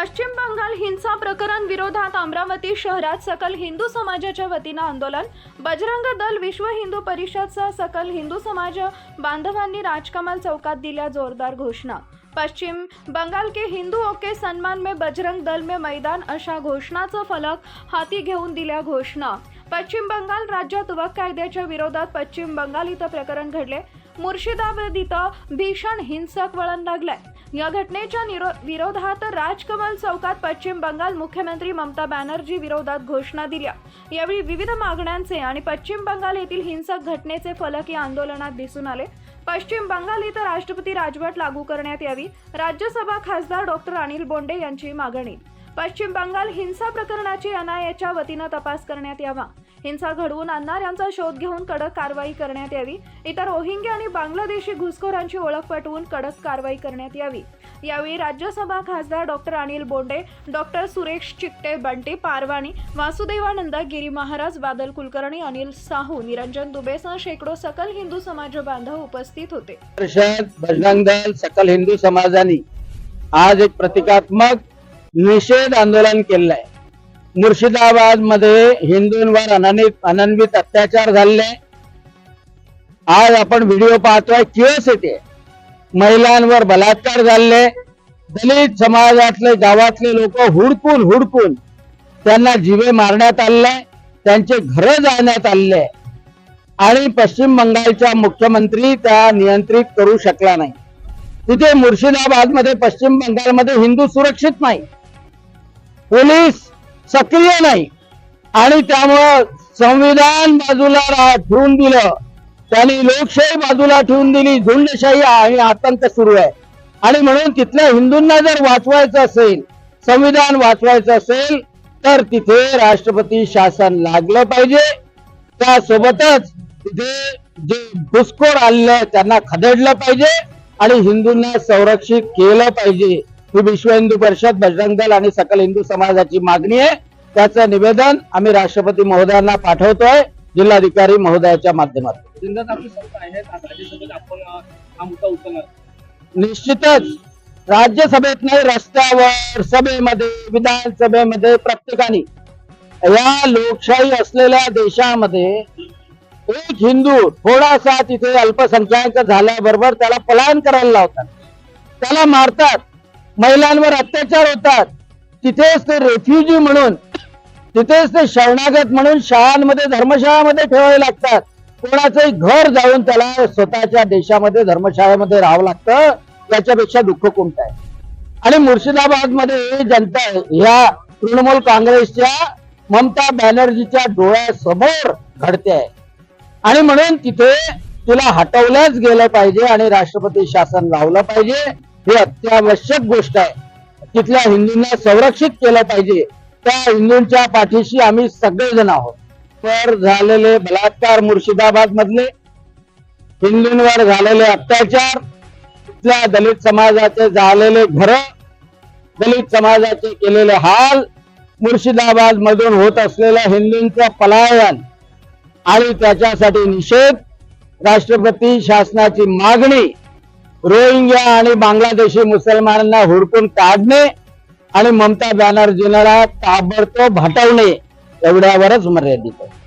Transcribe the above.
पश्चिम बंगाल हिंसा प्रकरण विरोधात अमरावती शहरात सकल हिंदू समाजाच्या वतीनं आंदोलन. बजरंग दल विश्व हिंदू परिषदसह सकल हिंदू समाज बांधवांनी राजकमाल चौकात दिल्या जोरदार घोषणा. पश्चिम बंगाल के हिंदुओं के सन्मान में बजरंग दल में मैदान अशा घोषणाचं फलक हाती घेऊन दिल्या घोषणा. पश्चिम बंगाल राज्यात वक कायद्याच्या विरोधात पश्चिम बंगाल इथं प्रकरण घडले. मुर्शिदाबाद इथं भीषण हिंसक वळण लागलंय. या घटनेच्या निरो- विरोधात राजकमल चौकात पश्चिम बंगाल मुख्यमंत्री ममता बॅनर्जी विरोधात घोषणा दिल्या. यावेळी विविध मागण्यांचे आणि पश्चिम बंगाल येथील हिंसक घटनेचे फलक या आंदोलनात दिसून आले. पश्चिम बंगाल इथं राष्ट्रपती राजवट लागू करण्यात यावी राज्यसभा खासदार डॉक्टर अनिल बोंडे यांची मागणी. पश्चिम बंगाल हिंसा प्रकरणाची एनआयएच्या वतीनं तपास करण्यात यावा. हिंसा घडवून आणणाऱ्यांचा शोध घेऊन कडक कारवाई करण्यात यावी. इतर रोहिंग्या आणि बांगलादेशी घुसखोरांची ओळख पटवून कडक कारवाई करण्यात यावी. यावेळी राज्यसभा खासदार डॉक्टर अनिल बोंडे डॉक्टर सुरेश चिकटे बंटी पारवाणी वासुदेवानंद गिरी महाराज बादल कुलकर्णी अनिल साहू निरंजन दुबेसह शेकडो सकल हिंदू समाज बांधव उपस्थित होते. बजरंग दल सकल हिंदू समाजाने आज एक प्रतिकात्मक निषेध आंदोलन केलेलं आहे. मुर्शिदाबादमध्ये हिंदूंवर अनन्वित अनन्वित अत्याचार झाले आज आपण व्हिडिओ पाहतोय किओस येते महिलांवर बलात्कार झाले दलित समाजातले गावातले लोक हुडकून हुडकून त्यांना जीवे मारण्यात आले त्यांचे घर जाळण्यात आले आणि पश्चिम बंगालच्या मुख्यमंत्री त्या नियंत्रित करू शकला नाही. तिथे मुर्शिदाबादमध्ये पश्चिम बंगालमध्ये हिंदू सुरक्षित नाही. पोलीस सक्रिय नाही. आणि त्यामुळं संविधान बाजूला ठेवून दिलं. त्यांनी लोकशाही बाजूला ठेवून दिली. झुंडशाही आणि आतंक सुरू आहे. आणि म्हणून तिथल्या हिंदूंना जर वाचवायचं असेल संविधान वाचवायचं असेल तर तिथे राष्ट्रपती शासन लागलं पाहिजे. त्यासोबतच तिथे जे घुसखोर आलेले त्यांना खदेडलं पाहिजे आणि हिंदूंना संरक्षित केलं पाहिजे. ही विश्व हिंदू परिषद बजरंग दल आणि सकल हिंदू समाजाची मागणी आहे. त्याचं निवेदन आम्ही राष्ट्रपती महोदयांना पाठवतोय जिल्हाधिकारी महोदयाच्या माध्यमातून. निश्चितच राज्यसभेत नाही रस्त्यावर सभेमध्ये विधानसभेमध्ये प्रत्येकाने. या लोकशाही असलेल्या देशामध्ये एक हिंदू थोडासा तिथे अल्पसंख्याक झाल्याबरोबर त्याला पलायन करायला लावतात. त्याला मारतात. महिलांवर अत्याचार होतात. तिथेच ते रेफ्युजी म्हणून तिथेच ते शरणागत म्हणून शाळांमध्ये धर्मशाळामध्ये ठेवावे लागतात. कोणाचंही घर जाऊन त्याला स्वतःच्या देशामध्ये धर्मशाळेमध्ये राहावं लागतं याच्यापेक्षा दुःख कोणतं आहे? आणि मुर्शिदाबादमध्ये जनता ह्या तृणमूल काँग्रेसच्या ममता बॅनर्जीच्या डोळ्यासमोर घडते आहे. आणि म्हणून तिथे तुला हटवल्याच गेलं पाहिजे आणि राष्ट्रपती शासन लावलं पाहिजे. ही अत्यावश्यक गोष्ट आहे. तिथल्या हिंदूंना संरक्षित केलं पाहिजे. त्या हिंदूंच्या पाठीशी आम्ही सगळेजण आहोत. तर झालेले बलात्कार मुर्शिदाबाद मधले हिंदूंवर झालेले अत्याचार तिथल्या दलित समाजाचे झालेले घर दलित समाजाचे केलेले हाल मुर्शिदाबाद मधून होत असलेलं हिंदूंचं पलायन आणि त्याच्यासाठी निषेध राष्ट्रपती शासनाची मागणी रोहिंग्या आणि बांगलादेशी मुसलमानांना हुडकून काढणे आणि ममता बॅनर्जीला ताबडतोब हटवणे एवढ्यावरच मर्यादित आहे.